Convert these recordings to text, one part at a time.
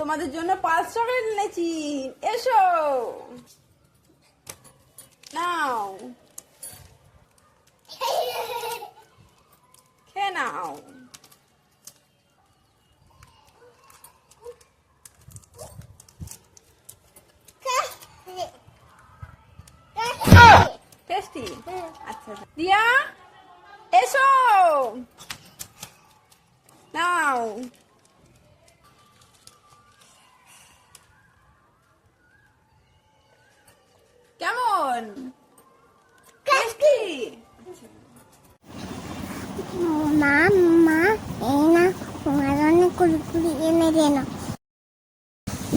তোমাদের জন্য পাঁচ চকলেট এনেছি। এসো। নাও। খেয়ে নাও। টেস্টি? আচ্ছা আচ্ছা। দিয়া, এসো। নাও।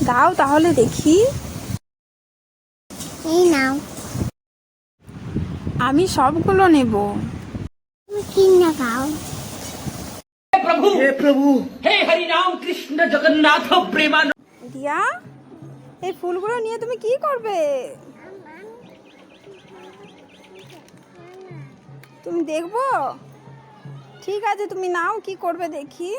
দাও তাহলে দেখি। এই নাও। আমি সবগুলো নেব। কিনা প্রভু! হে প্রভু! হে হরি কৃষ্ণ জগন্নাথ প্রেমান এই ফুলগুলো নিয়ে তুমি কি করবে? তুমি দেখব? ঠিক আছে তুমি নাও কি করবে দেখি।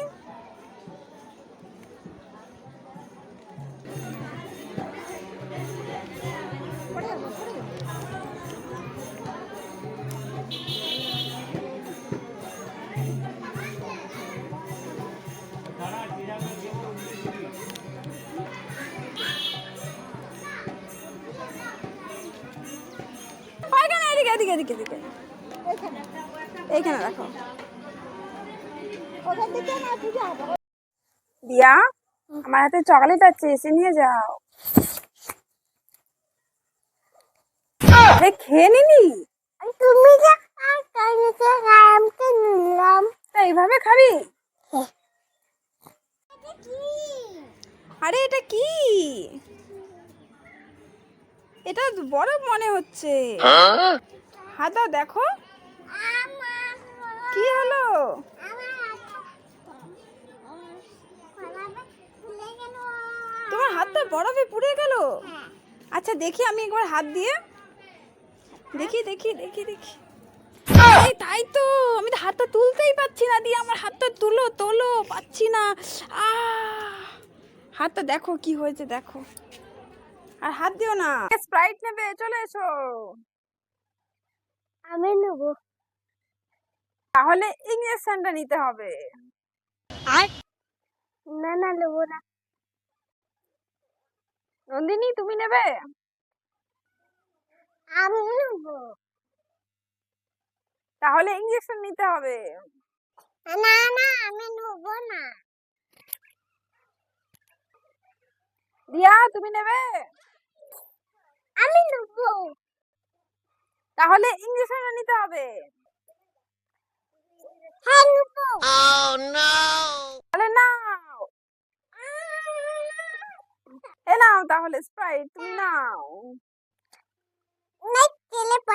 এদিকে এদিকে এদিকে। এইখানে রাখো। দিয়া আমার হাতে চকলেট আছে এসে নিয়ে যাও। আরে খেয়ে নিলি? তুমি এইভাবে খাবি। আরে এটা কি? এটা বড় মনে হচ্ছে। হাতা দেখো। কি হলো? তোমার হাতটা বরফে পুড়ে গেল? আচ্ছা দেখি আমি একবার হাত দিয়ে। দেখি দেখি দেখি দেখি। তাই তো। আমি তো হাতটা তুলতেই পাচ্ছি না দিয়ে আমার হাতটা তুলো, তোলো, পাচ্ছি না। আ হাতটা দেখো কি হয়েছে, দেখো। আর হাত দিও না। স্প্রাইট নেবে চলে এসো। আমি নেব। তাহলে ইঞ্জেকশনটা নিতে হবে। আর? না না নেব না। নন্দিনী তুমি নেবে? আমি নেব। তাহলে ইঞ্জেকশন নিতে হবে। না না আমি নেব না। দিয়া তুমি নেবে? আমি নেব। তাহলে ইঞ্জেকশনটা নিতে হবে। হ্যাঁ নেব। তাহলে নাও। এ নাও তাহলে স্প্রাইট তুমি নাও। না তেলে পা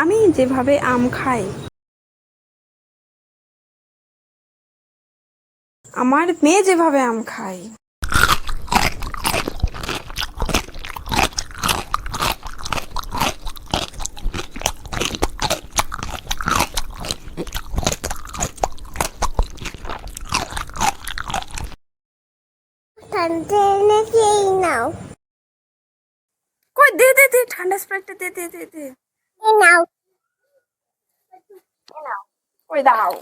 আমি যেভাবে আম খাই আমার মেয়ে যেভাবে আম খায় নাও। কই দে দে দে ঠান্ডা স্প্রাইটটা দে দে দে দে। এই নাও কই দাও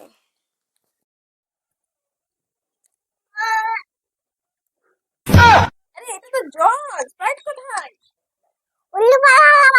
আরে এটা তো জল স্প্রাইট কোথায় উল্লু পালা পালা পালা